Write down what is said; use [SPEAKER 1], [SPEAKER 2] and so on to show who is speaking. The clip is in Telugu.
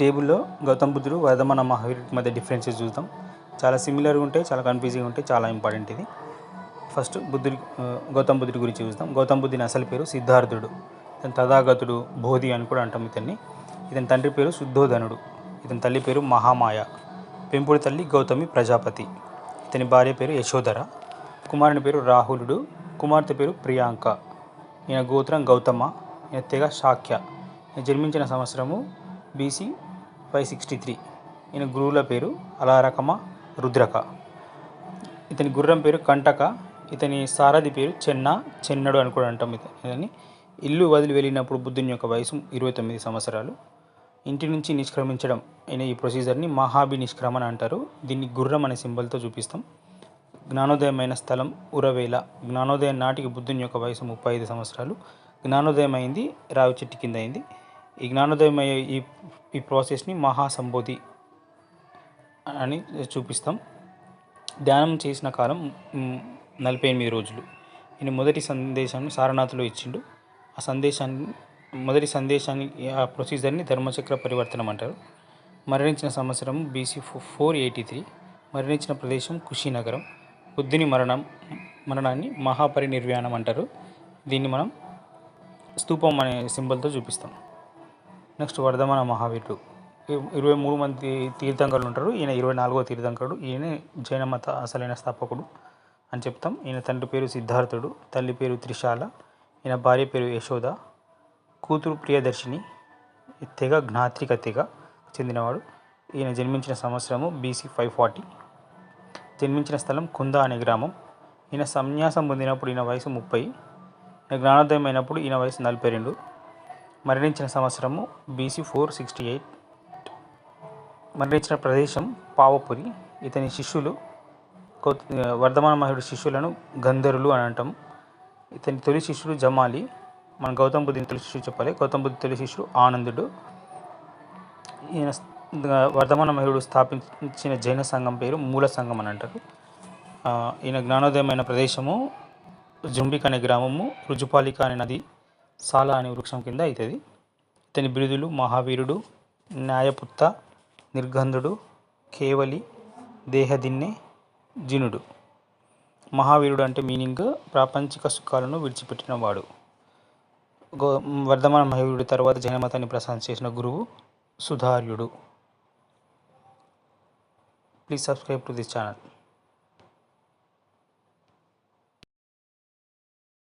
[SPEAKER 1] టేబుల్లో గౌతమ్ బుద్ధుడు వర్ధమాన మహావీరుడి మధ్య డిఫరెన్సెస్ చూద్దాం. చాలా సిమిలర్గా ఉంటాయి చాలా కన్ఫ్యూజింగ్ ఉంటాయి చాలా ఇంపార్టెంట్ ఇది. ఫస్ట్ బుద్ధుడి గౌతమ్ బుద్ధుడి గురించి చూద్దాం. గౌతమ్ బుద్ధుని అసలు పేరు సిద్ధార్థుడు. ఇతని తథాగతుడు బోధి అని కూడా అంటాం ఇతన్ని. ఇతని తండ్రి పేరు శుద్ధోధనుడు. ఇతని తల్లి పేరు మహామాయ. పెంపుడు తల్లి గౌతమి ప్రజాపతి. ఇతని భార్య పేరు యశోధర. కుమారుని పేరు రాహులుడు. కుమార్తె పేరు ప్రియాంక. ఈయన గోత్రం గౌతమ. ఈయన తెగ శాఖ్య. జన్మించిన సంవత్సరము బీసీ ఫైవ్ సిక్స్టీ త్రీ. ఈయన గురువుల పేరు అలారకమ రుద్రక. ఇతని గుర్రం పేరు కంటక. ఇతని సారథి పేరు చెన్న చెన్నడు అని కూడా అంటాం ఇతని. ఇల్లు వదిలి వెళ్ళినప్పుడు బుద్ధుని యొక్క వయసు ఇరవై తొమ్మిది సంవత్సరాలు. ఇంటి నుంచి నిష్క్రమించడం అనే ఈ ప్రొసీజర్ని మహాభి నిష్క్రమణ అంటారు. దీన్ని గుర్రం అనే సింబల్తో చూపిస్తాం. జ్ఞానోదయమైన స్థలం ఉరవేల. జ్ఞానోదయం నాటికి బుద్ధుని యొక్క వయసు ముప్పై ఐదు సంవత్సరాలు. జ్ఞానోదయం అయింది రావి చెట్టు కింద అయింది. ఈ జ్ఞానోదయమయ్యే ఈ ఈ ప్రాసెస్ని మహాసంబోధి అని చూపిస్తాం. ధ్యానం చేసిన కాలం నలభై ఎనిమిది రోజులు. ఈయన మొదటి సందేశాన్ని సారనాథ్లో ఇచ్చిండు. ఆ సందేశాన్ని మొదటి సందేశాన్ని ఆ ప్రొసీజర్ని ధర్మచక్ర పరివర్తనం అంటారు. మరణించిన సంవత్సరం బీసీ ఫోర్ ఎయిటీ త్రీ. మరణించిన ప్రదేశం కుషీనగరం. బుద్ధుని మరణం మరణాన్ని మహాపరినిర్వాణం అంటారు. దీన్ని మనం స్తూపం అనే సింబల్తో చూపిస్తాం. నెక్స్ట్ వర్ధమాన మహావీరుడు. ఇరవై మూడు మంది తీర్థంకరులు ఉంటారు ఈయన ఇరవై నాలుగో తీర్థంకరుడు. ఈయన జైన మత అసలైన స్థాపకుడు అని చెప్తాం. ఈయన తండ్రి పేరు సిద్ధార్థుడు తల్లి పేరు త్రిశాల ఈయన భార్య పేరు యశోద కూతురు ప్రియదర్శిని తెగ జ్ఞాత్రిక తెగ చెందినవాడు. ఈయన జన్మించిన సంవత్సరము బీసీ ఫైవ్ ఫార్టీ. జన్మించిన స్థలం కుంద అనే గ్రామం. ఈయన సన్యాసం పొందినప్పుడు ఈయన వయసు ముప్పై. జ్ఞానోదయం అయినప్పుడు ఈయన వయసు నలభై రెండు. మరణించిన సంవత్సరము బీసీ ఫోర్ సిక్స్టీ ఎయిట్ మరణించిన ప్రదేశం పావపురి. ఇతని శిష్యులు వర్ధమాన మహుడి శిష్యులను గంధర్వులు అని అంటాం. ఇతని తొలి శిష్యుడు జమాలి. మన గౌతమ్ బుద్ధుని తొలి శిష్యుడు చెప్పాలి. గౌతమ బుద్ధి తొలి శిష్యుడు ఆనందుడు. ఈయన వర్ధమాన మహిళుడు స్థాపించిన జైన సంఘం పేరు మూల సంఘం అని అంటారు. ఈయన జ్ఞానోదయమైన ప్రదేశము జుంబిక్ అనే గ్రామము రుజుపాలిక అనే నది సాల అనే వృక్షం కింద అవుతుంది. ఇతని బిరుదులు మహావీరుడు న్యాయపుత్త నిర్గంధుడు కేవలి దేహదిన్నె జినుడు. మహావీరుడు అంటే మీనింగ్ ప్రాపంచిక సుఖాలను విడిచిపెట్టినవాడు. గో వర్ధమాన మహావీరుడు తర్వాత జైనమతాన్ని ప్రసారం చేసిన గురువు సుధార్యుడు. Please subscribe to this channel.